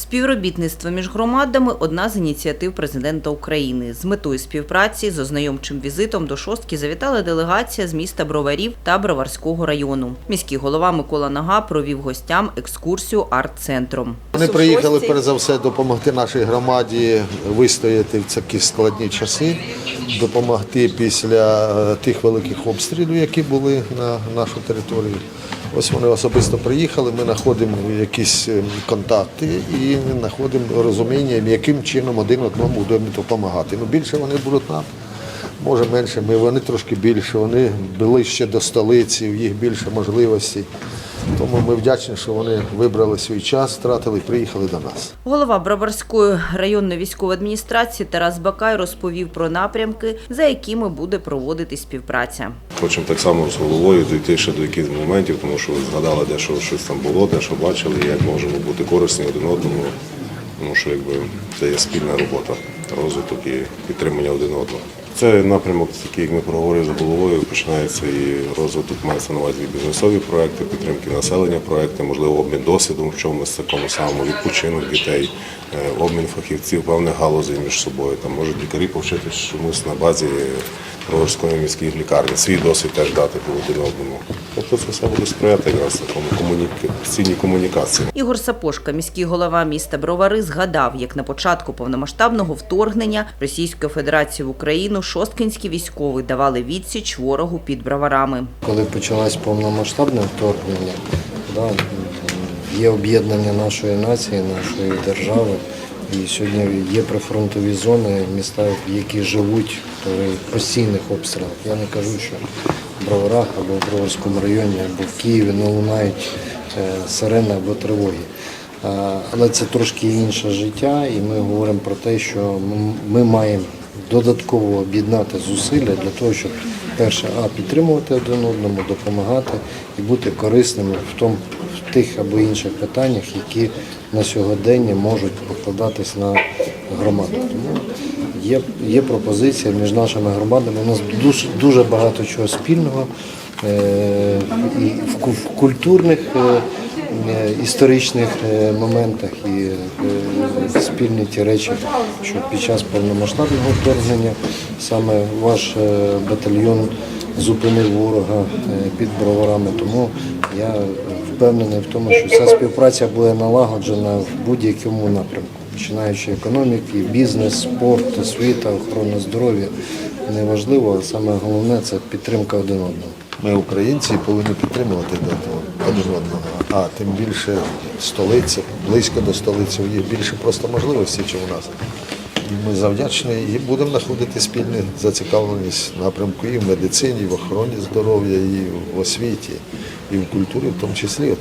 Співробітництво між громадами одна з ініціатив президента України. З метою співпраці з ознайомчим візитом до шостки завітала делегація з міста Броварів та Броварського району. Міський голова Микола Нага провів гостям екскурсію арт-центром. Вони приїхали перш за все допомогти нашій громаді вистояти в такі складні часи, допомогти після е, тих великих обстрілів, які були на нашу територію. Ось вони особисто приїхали. Ми знаходимо якісь е, контакти і знаходимо розуміння, яким чином один одному будемо допомагати. Ну більше вони будуть нам. Може менше, ми вони трошки більше, вони ближче до столиці, їх більше можливостей. Тому ми вдячні, що вони вибрали свій час, втратили і приїхали до нас. Голова Броварської районної військової адміністрації Тарас Бакай розповів про напрямки, за якими буде проводити співпраця. Хочемо так само з головою дійти ще до якихось моментів, тому що ви згадали, де що щось там було, де що бачили, як можемо бути корисні один одному. Тому що якби це є спільна робота, розвиток і підтримання один одного. Це напрямок, такий, як ми проговорили з головою, починається і розвиток мається на увазі бізнесові проекти, підтримки населення, проекти, можливо, обмін досвідом в чомусь такому самому, відпочинок дітей, е, обмін фахівців певних галузей між собою. Там можуть лікарі повчитися чомусь на базі Броварської міської лікарні, свій досвід теж дати один одному. Тобто це все буде сприяти якраз такому комунікаційній комунікації. Ігор Сапошка, міський голова міста Бровари, згадав, як на початку повномасштабного вторгнення Російської Федерації в Україну шосткинські військові давали відсіч ворогу під броварами. Коли почалось повномасштабне вторгнення, да, є об'єднання нашої нації, нашої держави. І сьогодні є прифронтові зони, міста, які живуть в постійних обстрілах. Я не кажу, що в Броварах або в Броварському районі, або в Києві не лунають е, сирени або тривоги. Але це трошки інше життя, і ми говоримо про те, що ми маємо додатково об'єднати зусилля для того, щоб перше, а підтримувати один одному, допомагати і бути корисними в тому в тих або інших питаннях, які на сьогодення можуть покладатись на громаду. Тому є, є пропозиція між нашими громадами. У нас дуже, дуже багато чого спільного е, і в, в культурних. е, е, історичних е, моментах і е, спільні ті речі, що під час повномасштабного вторгнення саме ваш батальйон зупинив ворога під броварами. Тому я впевнений в тому, що ця співпраця буде налагоджена в будь-якому напрямку, починаючи економіки, бізнес, спорт, освіта, охорона здоров'я. Неважливо, а саме головне це підтримка один одного. Ми, українці, повинні підтримувати один одного. А тим більше столиця, близько до столиці, є більше просто можливостей, ніж у нас. І ми завдячні і будемо знаходити спільну зацікавленість напрямку і в медицині, і в охороні здоров'я, і в освіті, і в культурі в тому числі.